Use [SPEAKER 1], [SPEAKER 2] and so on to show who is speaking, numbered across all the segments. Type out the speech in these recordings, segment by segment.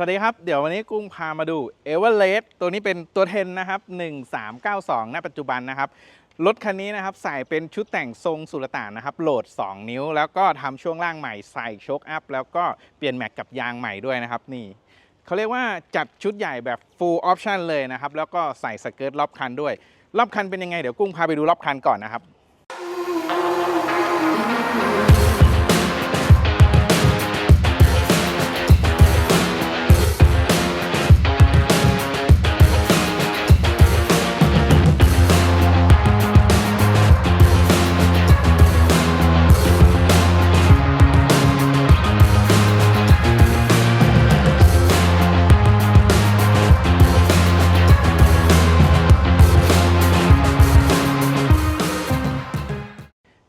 [SPEAKER 1] สวัสดีครับ เดี๋ยววันนี้กุ้งพามาดู e v e r e s t ตัวนี้เป็นตัวเทนนะครับ 1392 ณ ปัจจุบันนะครับ รถคันนี้นะครับ ใส่เป็นชุดแต่งทรงสุลต่านนะครับ โหลด 2 นิ้ว แล้วก็ทำช่วงล่างใหม่ใส่โชคอัพ แล้วก็เปลี่ยนแม็กกับยางใหม่ด้วยนะครับ นี่เขาเรียกว่าจัดชุดใหญ่แบบ full option เลยนะครับ แล้วก็ใส่สเกิร์ตรอบคันด้วย รอบคันเป็นยังไง เดี๋ยวกุ้งพาไปดูรอบคันก่อนนะครับ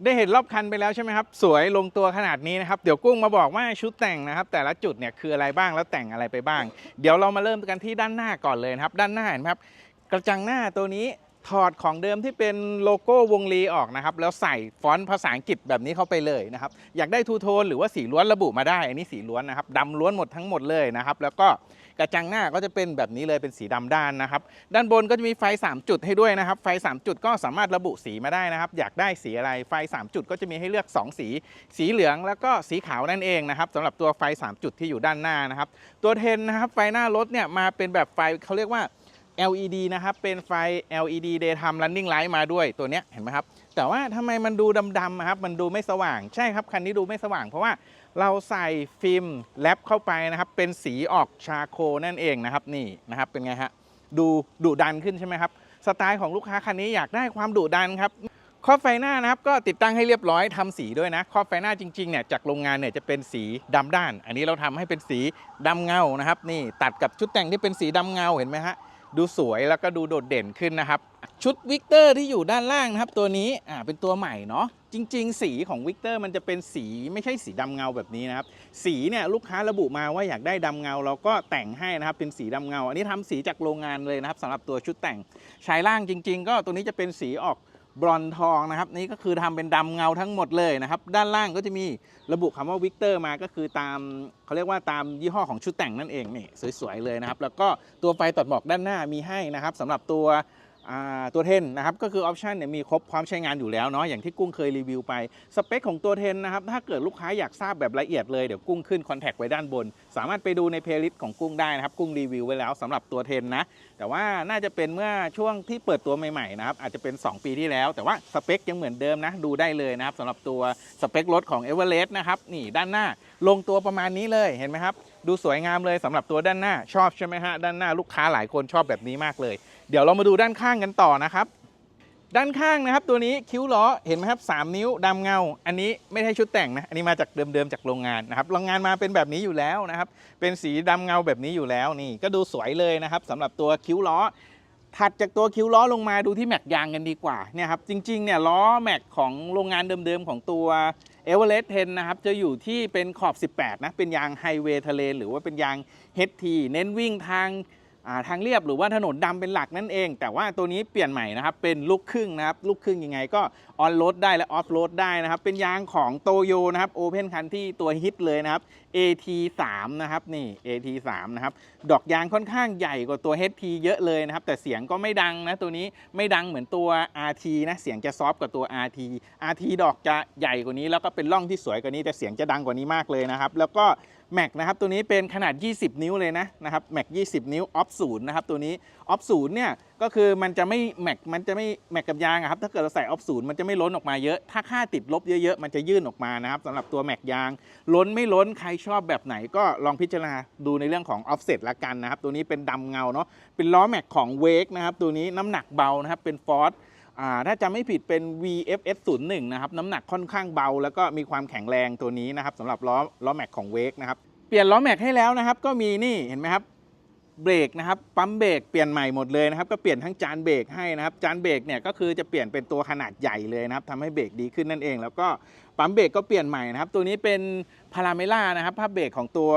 [SPEAKER 1] ได้เห็นรอบคันไปแล้วใช่ไหมครับ สวยลงตัวขนาดนี้นะครับเดี๋ยวกุ้งมาบอกว่าชุดแต่งนะครับ แต่ละจุดเนี่ยคืออะไรบ้างแล้วแต่งอะไรไปบ้าง เดี๋ยวเรามาเริ่มกันที่ด้านหน้าก่อนเลยนะครับ ด้านหน้าเห็นไหมครับกระจังหน้าตัวนี้ ถอดของเดิมที่เป็นโลโก้วงลีออกนะครับ แล้วใส่ฟอนต์ภาษาอังกฤษแบบนี้เข้าไปเลยนะครับ อยากได้ทูโทนหรือว่าสีล้วนระบุมาได้ อันนี้สีล้วนนะครับดำล้วนหมดทั้งหมดเลยนะครับ แล้วก็กระจังหน้าก็จะเป็นแบบนี้เลยเป็นสีดำด้านนะครับ ด้านบนก็จะมีไฟ 3 จุดให้ด้วยนะครับ ไฟ 3 จุดก็สามารถระบุสีมาได้นะครับ อยากได้สีอะไร ไฟ 3 จุดก็จะมีให้เลือก 2 สี สีเหลืองแล้วก็สีขาวนั่นเองนะครับสำหรับตัวไฟ 3 จุดที่อยู่ด้านหน้านะครับ ตัวเทนนะครับ ไฟหน้ารถเนี่ยมาเป็นแบบไฟเขาเรียกว่า LED นะครับ เป็นไฟ LED daytime running light มาด้วยตัวเนี้ยเห็นไหมครับ แต่ว่าทำไมมันดูดำๆครับ มันดูไม่สว่าง ใช่ครับ คันนี้ดูไม่สว่าง เพราะว่าเราใส่ฟิล์มแรปเข้าไปนะครับ เป็นสีออกชาโคนั่นเองนะครับ นี่นะครับ เป็นไงฮะ ดูดุดันขึ้นใช่ไหมครับ สไตล์ของลูกค้าคันนี้อยากได้ความดุดันครับครอบไฟหน้านะครับก็ติดตั้งให้เรียบร้อยทำสีด้วยนะครอบไฟหน้าจริงๆเนี่ยจากโรงงานเนี่ยจะเป็นสีดำด้าน อันนี้เราทำให้เป็นสีดำเงานะครับ นี่ตัดกับชุดแต่งที่เป็นสีดำเงาเห็นไหมฮะ ดูสวยแล้วก็ดูโดดเด่นขึ้นนะครับ ชุดวิกเตอร์ที่อยู่ด้านล่างนะครับ ตัวนี้อ่าเป็นตัวใหม่เนาะจริง ๆ สีของวิกเตอร์มันจะเป็นสีไม่ใช่สีดำเงาแบบนี้นะครับ สีเนี่ยลูกค้าระบุมาว่าอยากได้ดำเงา เราก็แต่งให้นะครับเป็นสีดำเงา อันนี้ทำสีจากโรงงานเลยนะครับสำหรับตัวชุดแต่งชายล่างจริง ๆ ก็ตัวนี้จะเป็นสีออก บรอนทองนะครับนี่ก็คือทำเป็นดำเงาทั้งหมดเลยนะครับด้านล่างก็จะมีระบุคำว่าวิกเตอร์มาก็คือตามเขาเรียกว่าตามยี่ห้อของชุดแต่งนั่นเองนี่สวยๆเลยนะครับแล้วก็ตัวไฟตัดหมอกด้านหน้ามีให้นะครับสำหรับตัวตัวเทนนะครับก็คือออปชันเนี่ยมีครบพร้อมใช้งานอยู่แล้วเนาะอย่างที่กุ้งเคยรีวิวไป สเปคของตัวเทนนะครับถ้าเกิดลูกค้าอยากทราบแบบละเอียดเลยเดี๋ยวกุ้งขึ้นคอนแทคไว้ด้านบนสามารถไปดูในเพลย์ลิสต์ของกุ้งได้นะครับ กุ้งรีวิวไว้แล้วสำหรับตัวเทนนะ แต่ว่าน่าจะเป็นเมื่อช่วงที่เปิดตัวใหม่ๆนะครับ อาจจะเป็น 2 ปีที่แล้ว แต่ว่าสเปคยังเหมือนเดิมนะ ดูได้เลยนะครับสำหรับตัวสเปครถของ e v e r e s t นะครับนี่ด้านหน้าลงตัวประมาณนี้เลยเห็นไหมครับ ดูสวยงามเลยสำหรับตัวด้านหน้าชอบใช่ไหมฮะด้านหน้าลูกค้าหลายคนชอบแบบนี้มากเลย เดี๋ยวเรามาดูด้านข้างกันต่อนะครับ ด้านข้างนะครับตัวนี้คิ้วล้อเห็นไหมครับ3นิ้วดำเงา อันนี้ไม่ใช่ชุดแต่งนะอันนี้มาจากเดิมๆจากโรงงานนะครับโรงงานมาเป็นแบบนี้อยู่แล้วนะครับ เป็นสีดำเงาแบบนี้อยู่แล้วนี่ก็ดูสวยเลยนะครับสำหรับตัวคิ้วล้อ ถัดจากตัวคิ้วล้อลงมาดูที่แม็กยางกันดีกว่าเนี่ยครับจริงๆเนี่ยล้อแม็กของโรงงานเดิมๆของตัว e v e r e s t 10นะครับจะอยู่ที่เป็นขอบ 18นะเป็นยางไฮเวย์ทะเลหรือว่าเป็นยาง HT เน้นวิ่งทาง ทางเรียบหรือว่าถนนดำเป็นหลักนั่นเอง แต่ว่าตัวนี้เปลี่ยนใหม่นะครับ เป็นลูกครึ่งนะครับ ลูกครึ่งยังไงก็ออนโรดได้และออฟโรดได้นะครับ เป็นยางของโตโยนะครับโอเพนคันที่ตัวฮิตเลยนะครับ AT3 นะครับนี่ AT3 นะครับ ดอกยางค่อนข้างใหญ่กว่าตัว HT เยอะเลยนะครับ แต่เสียงก็ไม่ดังนะ ตัวนี้ไม่ดังเหมือนตัว RT นะ เสียงจะซอฟต์กว่าตัว RT RT ดอกจะใหญ่กว่านี้ แล้วก็เป็นร่องที่สวยกว่านี้ แต่เสียงจะดังกว่านี้มากเลยนะครับ แล้วก็แม็กนะครับ ตัวนี้เป็นขนาด 20 นิ้วเลยนะนะครับแม็ก20 นิ้วออฟศูนย์นะครับตัวนี้ออฟศูนย์เนี่ยก็คือมันจะไม่แม็กมันจะไม่แม็กกับยางครับถ้าเกิดเราใส่ออฟศูนย์มันจะไม่ล้นออกมาเยอะ ถ้าค่าติดลบเยอะๆ มันจะยื่นออกมานะครับสำหรับตัวแม็กยาง ล้นไม่ล้นใครชอบแบบไหนก็ลองพิจารณาดูในเรื่องของออฟเซ็ตละกันนะครับตัวนี้เป็นดำเงาเนาะเป็นล้อแม็กของเวกนะครับตัวนี้น้ำหนักเบานะครับเป็นฟอร์ดอ่าถ้าจำไม่ผิดเป็น VFS 01นะครับน้ำหนักค่อนข้างเบา แล้วก็มีความแข็งแรงตัวนี้นะครับสำหรับล้อล้อแม็กของเวกนะครับเปลี่ยนล้อแม็กให้แล้วนะครับ ก็มีนี่เห็นไหมครับ เบรกนะครับปั๊มเบรกเปลี่ยนใหม่หมดเลยนะครับก็เปลี่ยนทั้งจานเบรกให้นะครับจานเบรกเนี่ยก็คือจะเปลี่ยนเป็นตัวขนาดใหญ่เลยนะครับทำให้เบรกดีขึ้นนั่นเอง แล้วก็ปั๊มเบรกก็เปลี่ยนใหม่นะครับตัวนี้เป็นพาราเมล่านะครับภาพเบรกของตัว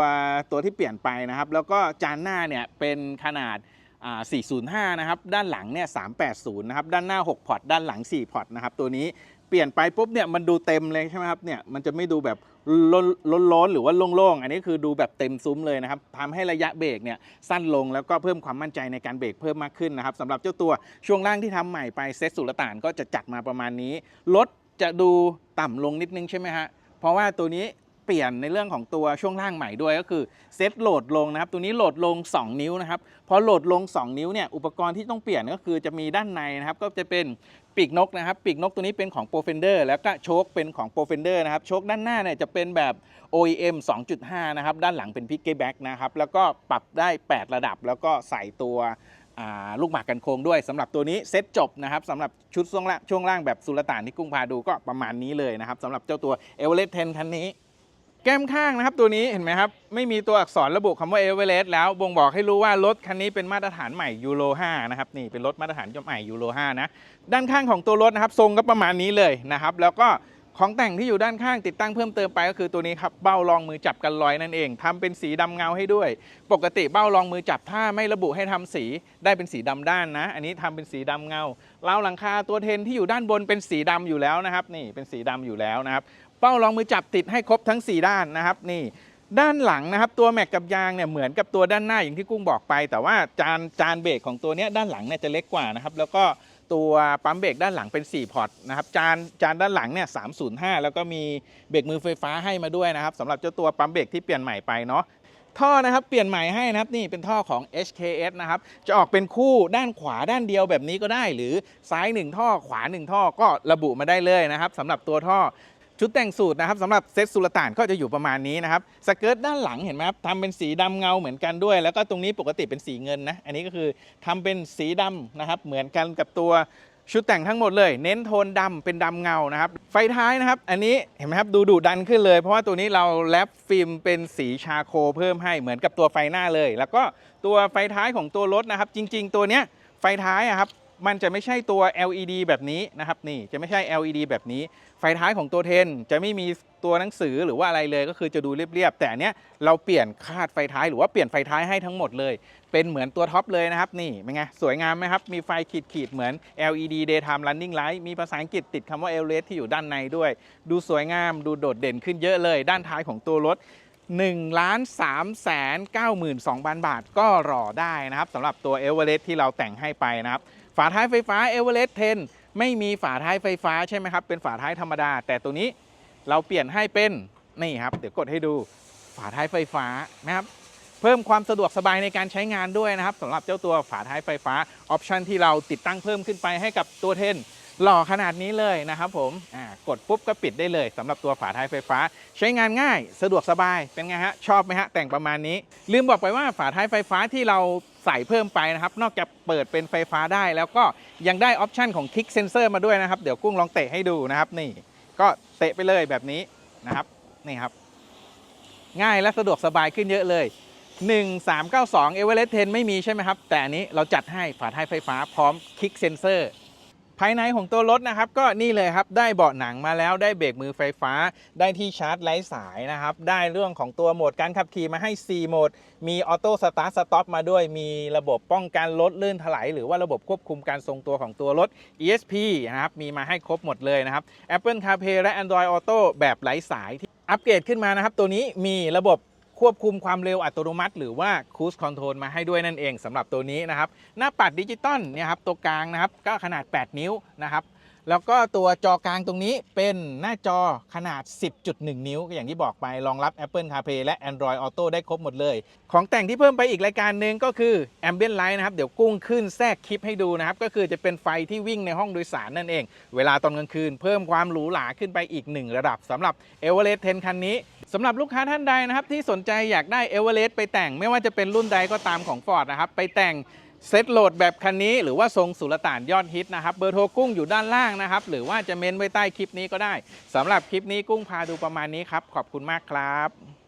[SPEAKER 1] ตัวที่เปลี่ยนไปนะครับ แล้วก็จานหน้าเนี่ยเป็นขนาด405 นะครับ ด้านหลังเนี่ย 380 นะครับ ด้านหน้า 6 พอร์ต ด้านหลัง 4 พอร์ต นะครับ ตัวนี้ ปลี่ยนไปปุ๊บเนี่ยมันดูเต็มเลยใช่ไหมครับเนี่ยมันจะไม่ดูแบบล้นล้นหรือว่าโล่งๆ อันนี้คือดูแบบเต็มซุ้มเลยนะครับทำให้ระยะเบรกเนี่ยสั้นลงแล้วก็เพิ่มความมั่นใจในการเบรกเพิ่มมากขึ้นนะครับสำหรับเจ้าตัวช่วงล่างที่ทำใหม่ไปเซตสุลต่านก็จะจัดมาประมาณนี้รถจะดูต่ำลงนิดนึงใช่ไหมฮะเพราะว่าตัวนี้ เปลี่ยนในเรื่องของตัวช่วงล่างใหม่ด้วยก็คือเซตโหลดลงนะครับ ตัวนี้โหลดลง 2 นิ้วนะครับพอโหลดลง 2 นิ้วเนี่ยอุปกรณ์ที่ต้องเปลี่ยนก็คือจะมีด้านในนะครับ ก็จะเป็นปีกนกนะครับปีกนกตัวนี้เป็นของ p r o f e n d e r แล้วก็โชคเป็นของ p r o f e n d e r นะครับโชคด้านหน้าเนี่ยจะเป็นแบบ OEM 2.5 นะครับ ด้านหลังเป็น p i c k e back นะครับ แล้วก็ปรับได้ 8 ระดับ แล้วก็ใส่ตัวลูกหมากกันโค้งด้วยสำหรับตัวนี้เซ็ตจบนะครับสำหรับชุดช่วงล่างช่วงล่างแบบสุลต่านที่กุ้งพาดูก็ประมาณนี้เลยนะครับสำหรับเจ้าตัว e v e r e s t 10คันนี้ แก้มข้างนะครับตัวนี้เห็นไหมครับ ไม่มีตัวอักษรระบุคำว่าเอเวอเรสต์แล้วบ่งบอกให้รู้ว่ารถคันนี้เป็นมาตรฐานใหม่ยูโร5นะครับนี่เป็นรถมาตรฐานใหม่ยูโร5นะด้านข้างของตัวรถนะครับทรงก็ประมาณนี้เลยนะครับแล้วก็ของแต่งที่อยู่ด้านข้างติดตั้งเพิ่มเติมไปก็คือตัวนี้ครับเบ้ารองมือจับกันรอยนั่นเองทำเป็นสีดำเงาให้ด้วย ปกติเบ้ารองมือจับถ้าไม่ระบุให้ทำสีได้เป็นสีดำด้านนะ อันนี้ทำเป็นสีดำเงาราหลังคาตัวเทนที่อยู่ด้านบนเป็นสีดำอยู่แล้วนะครับ นี่เป็นสีดำอยู่แล้วนะครับ เป้ารองมือจับติดให้ครบทั้ง 4 ด้านนะครับนี่ด้านหลังนะครับตัวแม็กกับยางเนี่ยเหมือนกับตัวด้านหน้าอย่างที่กุ้งบอกไป แต่ว่าจานจานเบรกของตัวนี้ด้านหลังเนี่ยจะเล็กกว่านะครับแล้วก็ตัวปั๊มเบรกด้านหลังเป็น 4 พอร์ตนะครับจานจานด้านหลังเนี่ย305 แล้วก็มีเบรกมือไฟฟ้าให้มาด้วยนะครับสำหรับเจ้าตัวปั๊มเบรกที่เปลี่ยนใหม่ไปเนาะท่อนะครับเปลี่ยนใหม่ให้นะครับนี่เป็นท่อของ HKS นะครับจะออกเป็นคู่ด้านขวาด้านเดียวแบบนี้ก็ได้ หรือซ้าย 1 ท่อขวา 1 ท่อก็ระบุมาได้เลยนะครับสำหรับตัวท่อ ชุดแต่งสูตรนะครับสำหรับเซตสุลต่านก็จะอยู่ประมาณนี้นะครับสเกิร์ตด้านหลังเห็นไหมครับทำเป็นสีดำเงาเหมือนกันด้วย แล้วก็ตรงนี้ปกติเป็นสีเงินนะอันนี้ก็คือทำเป็นสีดำนะครับเหมือนกันกับตัวชุดแต่งทั้งหมดเลย เน้นโทนดำเป็นดำเงานะครับ ไฟท้ายนะครับ อันนี้เห็นไหมครับดูดุดันขึ้นเลย เพราะว่าตัวนี้เราแรปฟิล์มเป็นสีชาโคเพิ่มให้เหมือนกับตัวไฟหน้าเลย แล้วก็ตัวไฟท้ายของตัวรถนะครับ จริง ๆ ตัวเนี้ยไฟท้ายอะครับ มันจะไม่ใช่ตัว LED แบบนี้นะครับนี่จะไม่ใช่ LED แบบนี้ ไฟท้ายของตัวเทนจะไม่มีตัวหนังสือหรือว่าอะไรเลยก็คือจะดูเรียบๆแต่เนี้ยเราเปลี่ยนคาดไฟท้ายหรือว่าเปลี่ยนไฟท้ายให้ทั้งหมดเลย เป็นเหมือนตัวท็อปเลยนะครับนี่เป็นไงสวยงามไหมครับมีไฟขีดขีดๆเหมือน LED daytime running light มีภาษาอังกฤษติดคำว่า l e d ที่อยู่ด้านในด้วย ดูสวยงามดูโดดเด่นขึ้นเยอะเลย ด้านท้ายของตัวรถ1ล้าน3แสน92,000 บาทก็รอได้นะครับสำหรับตัว e v e r e s t ที่เราแต่งให้ไปนะครับ ฝาท้ายไฟฟ้า e v e r e s t 10 ไม่มีฝาท้ายไฟฟ้าใช่ไหมครับ เป็นฝาท้ายธรรมดา แต่ตัวนี้เราเปลี่ยนให้เป็นนี่ครับ เดี๋ยวกดให้ดูฝาท้ายไฟฟ้านะครับเพิ่มความสะดวกสบายในการใช้งานด้วยนะครับสำหรับเจ้าตัวฝาท้ายไฟฟ้าออปชันที่เราติดตั้งเพิ่มขึ้นไปให้กับตัวเทน หล่อขนาดนี้เลยนะครับผมกดปุ๊บก็ปิดได้เลยสำหรับตัวฝาท้ายไฟฟ้า ใช้งานง่ายสะดวกสบายเป็นไงฮะชอบไหมฮะแต่งประมาณนี้ ลืมบอกไปว่าฝาท้ายไฟฟ้าที่เราใส่เพิ่มไปนะครับ นอกจากเปิดเป็นไฟฟ้าได้ แล้วก็ยังได้ออปชันของ Kick Sensor มาด้วยนะครับ เดี๋ยวกุ้งลองเตะให้ดูนะครับนี่ ก็เตะไปเลยแบบนี้นะครับนี่ครับ ง่ายและสะดวกสบายขึ้นเยอะเลย 1392 e v e r e s t 10 ไม่มีใช่ไหมครับ แต่อันนี้เราจัดให้ฝาท้ายไฟฟ้าพร้อมคลิกเซนเซอร์ ภายในของตัวรถนะครับก็นี่เลยครับได้เบาะหนังมาแล้วได้เบรกมือไฟฟ้า ได้ที่ชาร์จไร้สายนะครับได้เรื่องของตัวโหมดการขับขี่มาให้ 4 โหมด มีออโต้สตาร์ทสต็อปมาด้วย มีระบบป้องกันรถลื่นถลายหรือว่าระบบควบคุมการทรงตัวของตัวรถ ESP นะครับมีมาให้ครบหมดเลยนะครับ Apple CarPlay และ Android Auto แบบไร้สายที่อัปเกรดขึ้นมานะครับตัวนี้มีระบบ ควบคุมความเร็วอัตโนมัติ หรือว่า Cruise Control มาให้ด้วยนั่นเองสำหรับตัวนี้นะครับ หน้าปัดดิจิตอลเนี่ยครับตัวกลางนะครับก็ขนาด 8 นิ้วนะครับ แล้วก็ตัวจอกลางตรงนี้เป็นหน้าจอขนาด 10.1 นิ้ว อย่างที่บอกไปรองรับ Apple CarPlay และ Android Auto ได้ครบหมดเลย ของแต่งที่เพิ่มไปอีกรายการหนึ่งก็คือ Ambient Light นะครับ เดี๋ยวกุ้งขึ้นแทรกคลิปให้ดูนะครับ ก็คือจะเป็นไฟที่วิ่งในห้องโดยสารนั่นเอง เวลาตอนกลางคืนเพิ่มความหรูหราขึ้นไปอีกหนึ่งระดับสำหรับ e v e r e s t 10 คันนี้สำหรับลูกค้าท่านใดนะครับที่สนใจอยากได้ e v e r e s t ไปแต่งไม่ว่าจะเป็นรุ่นใดก็ตามของ Ford นะครับไปแต่ง เซตโหลดแบบคันนี้หรือว่าทรงสุลต่านยอดฮิตนะครับ เบอร์โทรกุ้งอยู่ด้านล่างนะครับ หรือว่าจะเมนไว้ใต้คลิปนี้ก็ได้สำหรับคลิปนี้กุ้งพาดูประมาณนี้ครับ ขอบคุณมากครับ